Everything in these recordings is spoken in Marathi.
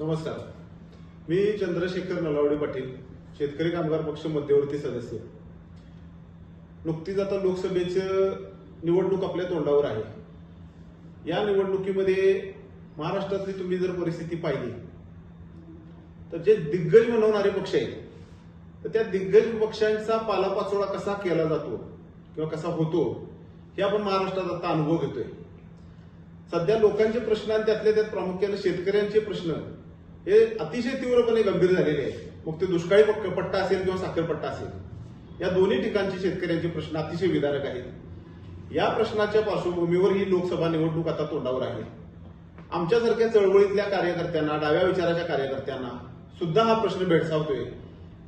नमस्कार. मी चंद्रशेखर नलावडे पाटील शेतकरी कामगार पक्ष मध्यवर्ती सदस्य. नुकतीच आता लोकसभेचं निवडणूक आपल्या तोंडावर आहे. या निवडणुकीमध्ये महाराष्ट्रातली तुम्ही जर परिस्थिती पाहिली तर जे दिग्गज म्हणवणारे पक्ष आहेत तर त्या दिग्गज पक्षांचा पालापाचोळा कसा केला जातो किंवा कसा होतो हे आपण महाराष्ट्रात आता अनुभव घेतोय. सध्या लोकांचे प्रश्न आणि त्यातल्या त्यात प्रामुख्याने शेतकऱ्यांचे प्रश्न हे अतिशय तीव्रपणे गंभीर झालेले आहेत. मग ते दुष्काळी पट्टा असेल किंवा साखर पट्टा असेल या दोन्ही ठिकाणचे शेतकऱ्यांचे प्रश्न अतिशय विदारक आहेत. या प्रश्नाच्या पार्श्वभूमीवर ही लोकसभा निवडणूक आता तोंडावर आहे. आमच्यासारख्या चळवळीतल्या कार्यकर्त्यांना डाव्या विचाराच्या कार्यकर्त्यांना सुद्धा हा प्रश्न भेडसावतोय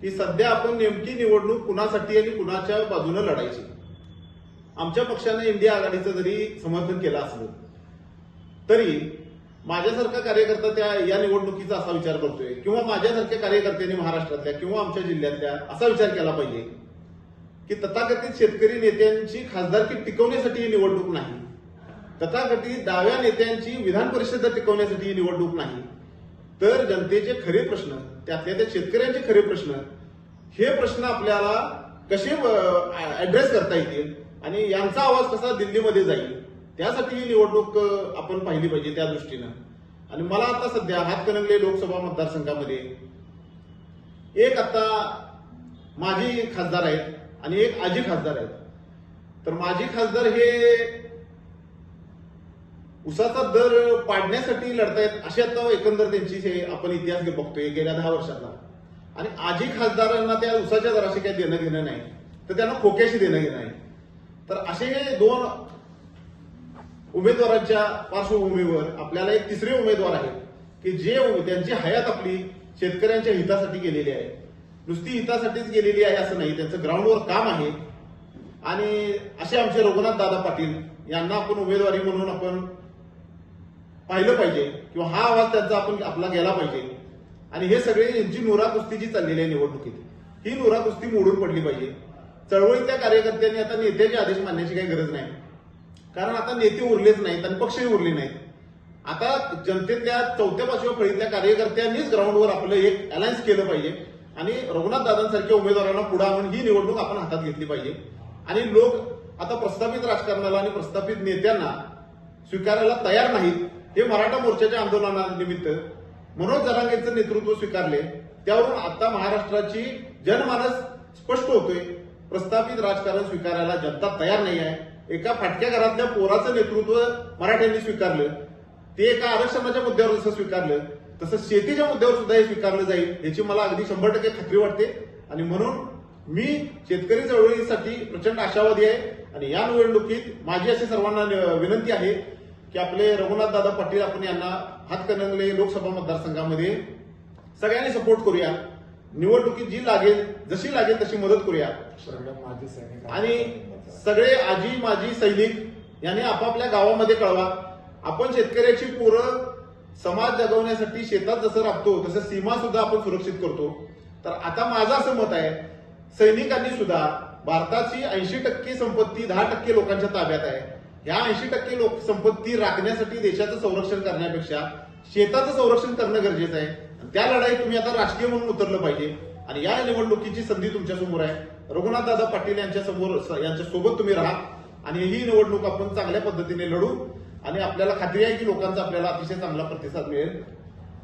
की सध्या आपण नेमकी निवडणूक कुणासाठी आणि कुणाच्या बाजूने लढायची? आमच्या पक्षाने इंडिया आघाडीचं जरी समर्थन केलं असलं तरी माझ्यासारखा कार्यकर्ता त्या या निवडणुकीचा असा विचार करतोय किंवा माझ्यासारख्या कार्यकर्त्यांनी महाराष्ट्रातल्या किंवा आमच्या जिल्ह्यातल्या असा विचार केला पाहिजे की तथाकथित शेतकरी नेत्यांची खासदारकी टिकवण्यासाठी ही निवडणूक नाही. तथाकथित डाव्या नेत्यांची विधान परिषद टिकवण्यासाठी ही निवडणूक नाही. तर जनतेचे खरे प्रश्न त्यातल्या त्या शेतकऱ्यांचे खरे प्रश्न हे प्रश्न आपल्याला कसे ऍड्रेस करता येतील? आणि यांचा आवाज कसा दिल्लीमध्ये जाईल? त्यासाठी ही निवडणूक आपण पाहिली पाहिजे त्या दृष्टीनं. आणि मला आता सध्या हातकणंगले लोकसभा मतदारसंघामध्ये एक आता माजी खासदार आहेत आणि एक आजी खासदार आहेत. तर माजी खासदार हे उसाचा दर पाडण्यासाठी लढतायत अशी आता एकंदर त्यांची हे आपण इतिहास बघतोय गेल्या दहा वर्षातला. आणि आजी खासदारांना त्या उसाच्या दराशी काही देणं घेणं नाही तर त्यांना खोक्याशी देणं घेणं आहे तर असे दोन उमेदवारांच्या पार्श्वभूमीवर आपल्याला एक तिसरे उमेदवार आहेत की जे त्यांची हयात आपली शेतकऱ्यांच्या हितासाठी गेलेली आहे. नुसती हितासाठीच गेलेली आहे असं नाही त्यांचं ग्राउंडवर काम आहे. आणि असे आमचे रघुनाथ दादा पाटील यांना आपण उमेदवारी म्हणून आपण पाहिलं पाहिजे किंवा हा आवाज त्यांचा आपण आपला गेला पाहिजे. आणि हे सगळे यांची नोरा कुस्ती जी चाललेली आहे निवडणुकीत. ही नोरा कुस्ती मोडून पडली पाहिजे. चळवळीतल्या कार्यकर्त्यांनी आता नेत्याचे आदेश मानण्याची काही गरज नाही. कारण आता नेते उरलेच नाहीत आणि पक्षही उरले नाहीत. आता जनतेतल्या चौथ्या पाचव्या फळीतल्या कार्यकर्त्यांनीच ग्राउंडवर आपलं एक अलायन्स केलं पाहिजे. आणि रघुनाथ दादांसारख्या उमेदवारांना पुढे आणून ही निवडणूक आपण हातात घेतली पाहिजे. आणि लोक आता प्रस्थापित राजकारणाला आणि प्रस्थापित नेत्यांना स्वीकारायला तयार नाहीत. हे मराठा मोर्चाच्या आंदोलनानिमित्त मनोज जरांगेचं नेतृत्व स्वीकारले. त्यावरून आता महाराष्ट्राची जनमानस स्पष्ट होतोय. प्रस्थापित राजकारण स्वीकारायला जनता तयार नाही आहे. एका फाटक्या घरातल्या पोराचं नेतृत्व मराठ्यांनी स्वीकारलं ते एका आरक्षणाच्या मुद्द्यावर जसं स्वीकारलं तसं शेतीच्या मुद्द्यावर सुद्धा हे स्वीकारलं जाईल याची मला अगदी शंभर टक्के खात्री वाटते. आणि म्हणून मी शेतकरी चळवळीसाठी प्रचंड आशावादी आहे. आणि या निवडणुकीत माझी अशी सर्वांना विनंती आहे की आपले रघुनाथ दादा पाटील आपण यांना हातकणंगले लोकसभा मतदारसंघामध्ये सगळ्यांनी सपोर्ट करूया. निवडणुकीत जी लागेल जशी लागेल तशी मदत करूया आणि सगळे आजी माजी सैनिक यांनी आपापल्या गावामध्ये कळवा. आपण शेतकऱ्याची पोरं समाज जगवण्यासाठी शेतात जसं राबतो तसं सीमा सुद्धा आपण सुरक्षित करतो. तर आता माझं असं मत आहे सैनिकांनी सुद्धा भारताची ऐंशी टक्के संपत्ती दहा टक्के लोकांच्या ताब्यात आहे. ह्या ऐंशी टक्के लोक संपत्ती राखण्यासाठी देशाचं संरक्षण करण्यापेक्षा शेताचं संरक्षण करणं गरजेचं आहे. त्या लढाईत तुम्ही आता राजकीय म्हणून उतरलं पाहिजे. आणि या निवडणुकीची संधी तुमच्यासमोर आहे. रघुनाथ दादा पाटील यांच्या समोर यांच्या सोबत तुम्ही राहा. आणि ही निवडणूक आपण चांगल्या पद्धतीने लढू. आणि आपल्याला खात्री आहे की लोकांचा आपल्याला अतिशय चांगला प्रतिसाद मिळेल.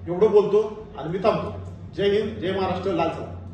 एवढं बोलतो आणि मी थांबतो. जय हिंद जय महाराष्ट्र लाल सलाम